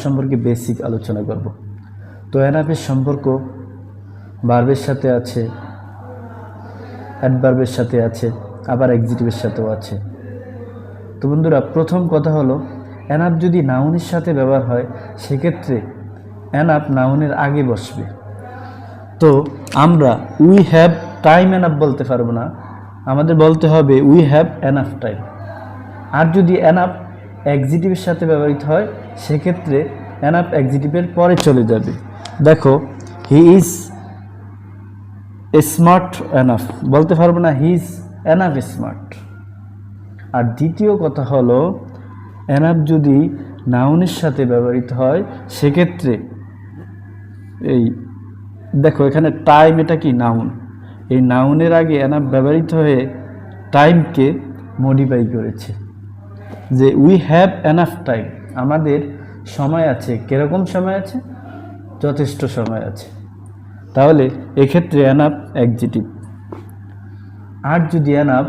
সম্পর্কে বেসিক আলোচনা করব। তো অ্যানাফের সম্পর্ক বার্বের সাথে আছে অ্যাডভার্বের সাথে আছে, আবার এক্সিটিভের সাথেও আছে। তো বন্ধুরা, প্রথম কথা হলো অ্যানাপ যদি নাউনের সাথে ব্যবহার হয়, সেক্ষেত্রে অ্যানাপ নাউনের আগে বসবে। তো আমরা উই হ্যাভ টাইম অ্যানাপ বলতে পারব না, আমাদের বলতে হবে উই হ্যাভ অ্যানাফ টাইম আর যদি অ্যানাপ এক্সিটিভের সাথে ব্যবহৃত হয়, সেক্ষেত্রে অ্যানাপ এক্সিটিভের পরে চলে যাবে। দেখো হি ইজ স্মার্ট অ্যানাফ বলতে পারব না হি ইজ অ্যানাফ স্মার্ট আর দ্বিতীয় কথা হলো অ্যানাপ যদি নাউনের সাথে ব্যবহৃত হয়, সেক্ষেত্রে এই, দেখো, এখানে টাইম এটা কি? নাউন এই নাউনের আগে অ্যানাপ ব্যবহৃত হয়ে টাইমকে মডিফাই করেছে। যে উই হ্যাভ এনাফ টাইম আমাদের সময় আছে। কীরকম সময় আছে? যথেষ্ট সময় আছে। তাহলে এক্ষেত্রে অ্যানাপ একজিটিভ আর যদি অ্যানাপ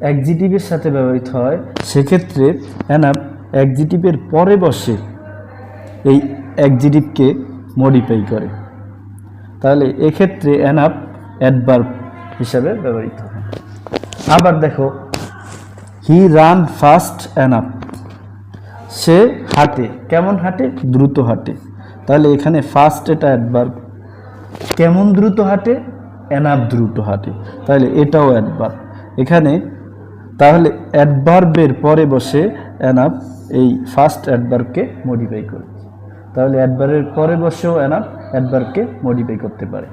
একজিটিভের সাথে ব্যবহৃত হয়, সেক্ষেত্রে অ্যানাপ একজিটিভের পরে বসে এই একজিটিভকে মডিফাই করে। তাহলে এক্ষেত্রে অ্যানাপ অ্যাডভার্ব হিসাবে ব্যবহৃত হয়। আবার দেখো হি রান ফাস্ট অ্যানাপ সে হাঁটে। কেমন হাঁটে? দ্রুত হাঁটে। তাহলে এখানে ফাস্ট এটা অ্যাডভার্ব কেমন দ্রুত হাঁটে? অ্যানাপ দ্রুত হাঁটে। তাহলে এটাও অ্যাডভার্ব এখানে তাহলে অ্যাডভার্বের পরে বসে অ্যানাপ এই ফার্স্ট অ্যাডভার্বকে মডিফাই করে তাহলে অ্যাডভার্বের পরে বসেও অ্যানাপ অ্যাডভার্বকে মডিফাই করতে পারে।